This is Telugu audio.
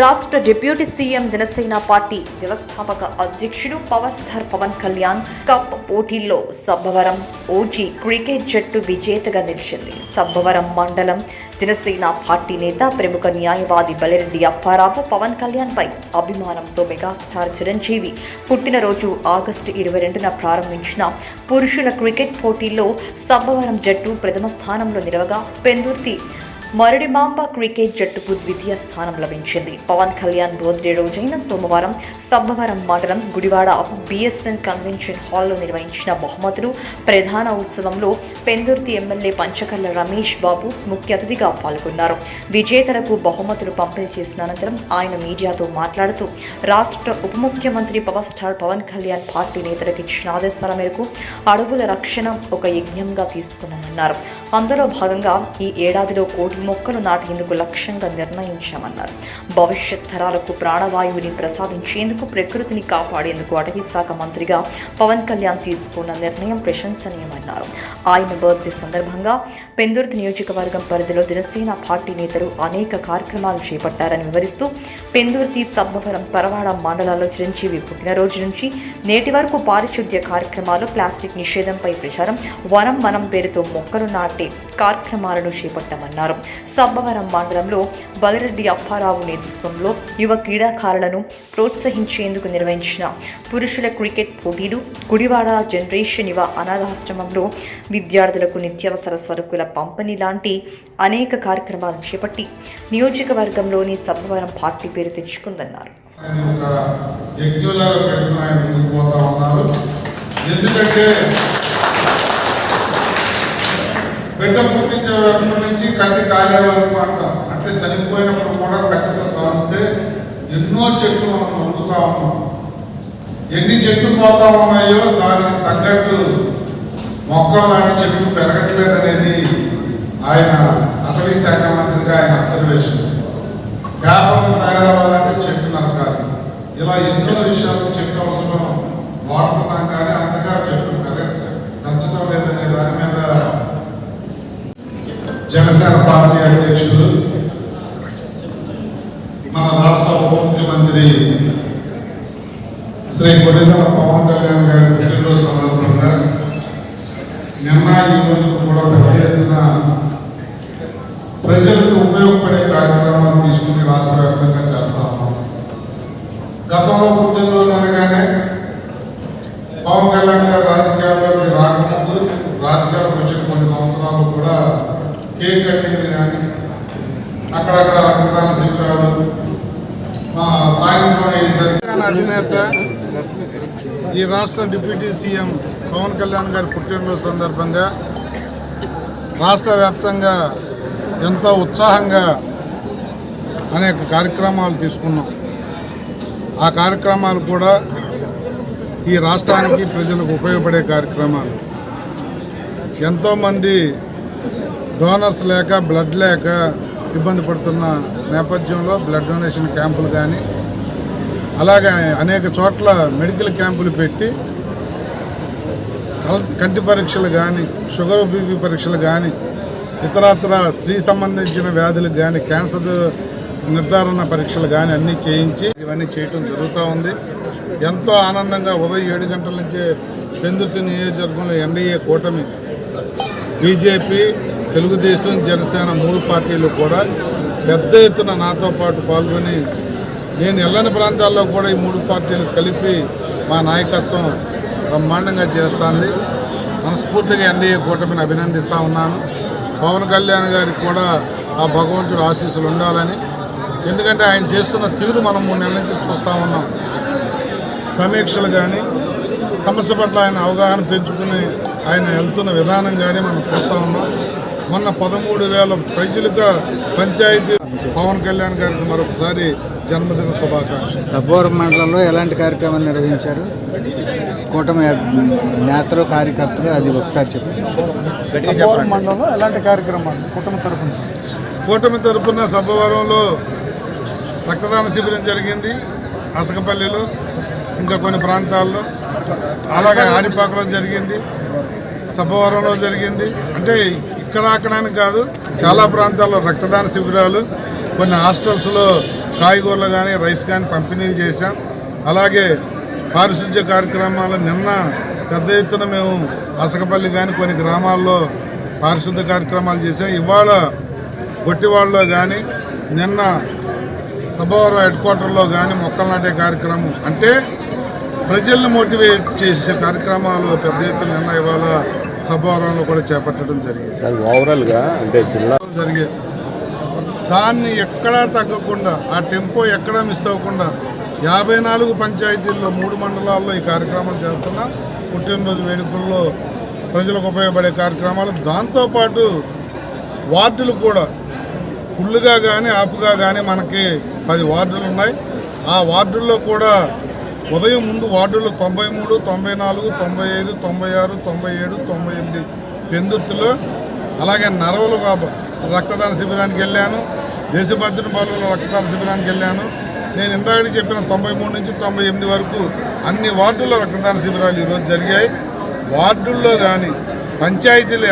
రాష్ట్ర డిప్యూటీ సీఎం జనసేన పార్టీ వ్యవస్థాపక అధ్యక్షుడు power star Pawan Kalyan cup పోటీల్లో సబ్బవరం. ఓజీ క్రికెట్ జట్టు విజేతగా నిలిచింది. సబ్బవరం మండలం జనసేన పార్టీ నేత ప్రముఖ న్యాయవాది బలిరెడ్డి అప్పారావు పవన్ కళ్యాణ్ పై అభిమానంతో మెగాస్టార్ చిరంజీవి పుట్టినరోజు ఆగస్టు ఇరవై రెండున ప్రారంభించిన పురుషుల క్రికెట్ పోటీల్లో సబ్బవరం జట్టు ప్రథమ స్థానంలో నిలవగా. పెందుర్తి మరడిమాంబ క్రికెట్ జట్టుకు ద్వితీయ స్థానం లభించింది. పవన్ కళ్యాణ్ బర్త్డే రోజైన సోమవారం సబ్బవరం మండలం గుడివాడ బిఎస్ఎన్ కన్వెన్షన్ హాల్లో నిర్వహించిన బహుమతులు ప్రధాన ఉత్సవంలో పెందుర్తి ఎమ్మెల్యే పంచకర్ల రమేష్ బాబు ముఖ్య అతిథిగా పాల్గొన్నారు. విజేతలకు బహుమతులు పంపిణీ చేసిన అనంతరం ఆయన మీడియాతో మాట్లాడుతూ రాష్ట్ర ఉప ముఖ్యమంత్రి power star Pawan Kalyan party నేతలకు ఇచ్చిన ఆదేశాల మేరకు అడవుల రక్షణ ఒక యజ్ఞంగా తీసుకున్నామన్నారు. అందులో భాగంగా ఈ ఏడాదిలో కోటి మొక్కలు నాటేందుకు లక్ష్యంగా నిర్ణయించామన్నారు. భవిష్యత్ తరాలకు ప్రాణవాయువుని ప్రసాదించేందుకు ప్రకృతిని కాపాడేందుకు అటవీ శాఖ మంత్రిగా పవన్ కళ్యాణ్ తీసుకున్న నిర్ణయం ప్రశంసనీయమన్నారు. ఆయన బర్త్డే సందర్భంగా పెందుర్తి నియోజకవర్గం పరిధిలో జనసేన పార్టీ నేతలు అనేక కార్యక్రమాలు చేపట్టారని వివరిస్తూ పెందుర్తి సబ్బవరం పరవాడ మండలాల్లో చిరంజీవి పుట్టినరోజు నుంచి నేటి వరకు పారిశుద్ధ్య కార్యక్రమాలు ప్లాస్టిక్ నిషేధంపై ప్రచారం వనం మనం పేరుతో మొక్కలు నాటి కార్యక్రమాలను చేపట్టామన్నారు. సబ్బవరం మండలంలో బలిరెడ్డి అప్పారావు నేతృత్వంలో యువ క్రీడాకారులను ప్రోత్సహించేందుకు నిర్వహించిన పురుషుల క్రికెట్ పోటీలు గుడివాడ జనరేషన్ యువ అనాథాశ్రమంలో విద్యార్థులకు నిత్యావసర సరుకుల పంపిణీ లాంటి అనేక కార్యక్రమాలు చేపట్టి నియోజకవర్గంలోని సబ్బవరం పార్టీ పేరు తెచ్చుకుందన్నారు. ఎందుకంటే బిడ్డ పుట్టించినప్పటి నుంచి కంటి కాలే వరకు అంట అంటే చనిపోయినప్పుడు కూడా కట్టెతో కాలుస్తే ఎన్నో చెట్లు మనం నరుగుతా ఉన్నాం. ఎన్ని చెట్లు పోతా ఉన్నాయో దానికి తగ్గట్టు మొక్కలు లాంటి చెట్లు పెరగట్లేదు అనేది ఆయన అటవీ శాఖ మంత్రిగా ఆయన అబ్జర్వేషన్ పేపర్లు తయారవ్వాలంటే చెట్టు నరకాలి. ఇలా ఎన్నో విషయాలు చెట్టు రాష్ట్ర ఉప ముఖ్యమంత్రి శ్రీ కొద్దిదల పవన్ కళ్యాణ్ గారి పుట్టినరోజు సందర్భంగా నిన్న ఈ రోజు కూడా పెద్ద ఎత్తున ప్రజలకు ఉపయోగపడే కార్యక్రమాలు తీసుకుని రాష్ట్ర వ్యాప్తంగా చేస్తా ఉన్నాం. గతంలో పుట్టినరోజు అనగానే పవన్ కళ్యాణ్ గారు రాజకీయాల్లోకి రాకముందు రాజకీయాలకు వచ్చిన కొన్ని సంవత్సరాలు కూడా కేక్ కటింగ్ కానీ అక్కడక్కడ రక్తదాన శిబిరాలు సాయంత్రం అయ్యేసరికి అధినేత ఈ రాష్ట్ర డిప్యూటీ సీఎం పవన్ కళ్యాణ్ గారి పుట్టినరోజు సందర్భంగా రాష్ట్ర వ్యాప్తంగా ఎంతో ఉత్సాహంగా అనేక కార్యక్రమాలు తీసుకున్నాం. ఆ కార్యక్రమాలు కూడా ఈ రాష్ట్రానికి ప్రజలకు ఉపయోగపడే కార్యక్రమాలు. ఎంతోమంది డోనర్స్ లేక బ్లడ్ లేక ఇబ్బంది పడుతున్న నేపథ్యంలో బ్లడ్ డొనేషన్ క్యాంపులు కానీ అలాగే అనేక చోట్ల మెడికల్ క్యాంపులు పెట్టి కంటి పరీక్షలు కానీ షుగర్ బీపీ పరీక్షలు కానీ ఇతరత్ర స్త్రీ సంబంధించిన వ్యాధులకు కానీ క్యాన్సర్ నిర్ధారణ పరీక్షలు కానీ అన్నీ చేయించి ఇవన్నీ చేయటం జరుగుతూ ఉంది. ఎంతో ఆనందంగా ఉదయం ఏడు గంటల నుంచే పెందుర్తి నియోజకవర్గంలో ఎన్డీఏ కూటమి బీజేపీ తెలుగుదేశం జనసేన మూడు పార్టీలు కూడా పెద్ద ఎత్తున నాతో పాటు పాల్గొని నేను వెళ్ళని ప్రాంతాల్లో కూడా ఈ మూడు పార్టీలు కలిపి మా నాయకత్వం బ్రహ్మాండంగా చేస్తుంది. మనస్ఫూర్తిగా ఎన్డీఏ కూటమిని అభినందిస్తూ ఉన్నాను. పవన్ కళ్యాణ్ గారికి కూడా ఆ భగవంతుడు ఆశీస్సులు ఉండాలని. ఎందుకంటే ఆయన చేస్తున్న తీరు మనం మూడు నెలల నుంచి చూస్తూ ఉన్నాం. సమీక్షలు కానీ సమస్య పట్ల ఆయన అవగాహన పెంచుకుని ఆయన వెళ్తున్న విధానం కానీ మనం చూస్తూ ఉన్నాం. మొన్న పదమూడు వేల ప్రజలుగా పంచాయతీ పవన్ కళ్యాణ్ గారికి మరొకసారి జన్మదిన శుభాకాంక్షలు. సబ్బవరం మండలంలో ఎలాంటి కార్యక్రమాలు నిర్వహించారు? కూటమి నేతలు కార్యకర్తలు అది ఒకసారి చెప్పండి. మండలంలో ఎలాంటి కార్యక్రమాలు? కుటుంబ తరపున కూటమి తరపున సబ్బవరంలో రక్తదాన శిబిరం జరిగింది. అసకపల్లిలో ఇంకా కొన్ని ప్రాంతాల్లో. అలాగే ఆరిపాకలో జరిగింది. సబ్బవరంలో జరిగింది. అంటే ఇక్కడ అక్కడానికి కాదు చాలా ప్రాంతాల్లో రక్తదాన శిబిరాలు కొన్ని హాస్టల్స్లో కాయగూరలు కానీ రైస్ కానీ పంపిణీలు చేశాం. అలాగే పారిశుధ్య కార్యక్రమాలు నిన్న పెద్ద ఎత్తున మేము అసకపల్లి కానీ కొన్ని గ్రామాల్లో పారిశుద్ధ్య కార్యక్రమాలు చేశాం. ఇవాళ గొట్టివాడలో కానీ నిన్న సభవరం హెడ్ క్వార్టర్లో కానీ మొక్కలు నాటే కార్యక్రమం. అంటే ప్రజల్ని మోటివేట్ చేసే కార్యక్రమాలు పెద్ద ఎత్తున నిన్న ఇవాళ సభవరంలో కూడా చేపట్టడం జరిగింది. ఓవరాల్గా అంటే జిల్లా జరిగే దాన్ని ఎక్కడా తగ్గకుండా ఆ టెంపో ఎక్కడా మిస్ అవ్వకుండా యాభై నాలుగు పంచాయతీల్లో మూడు మండలాల్లో ఈ కార్యక్రమం చేస్తున్నా. పుట్టినరోజు వేడుకల్లో ప్రజలకు ఉపయోగపడే కార్యక్రమాలు. దాంతోపాటు వార్డులు కూడా ఫుల్గా కానీ హాఫ్గా కానీ మనకి పది వార్డులు ఉన్నాయి. ఆ వార్డుల్లో కూడా ఉదయం ముందు వార్డులో తొంభై మూడు తొంభై నాలుగు తొంభై ఐదు తొంభై ఆరు తొంభై ఏడు తొంభై ఎనిమిది పెందుర్తిలో. అలాగే నరవలు రక్తదాన శిబిరానికి వెళ్ళాను. దేశభద్రత బాలుల రక్తదాన శిబిరానికి వెళ్ళాను. నేను ఇందాక చెప్పిన తొంభై మూడు నుంచి తొంభై ఎనిమిది వరకు అన్ని వార్డుల్లో రక్తదాన శిబిరాలు ఈరోజు జరిగాయి. వార్డుల్లో కానీ పంచాయతీలు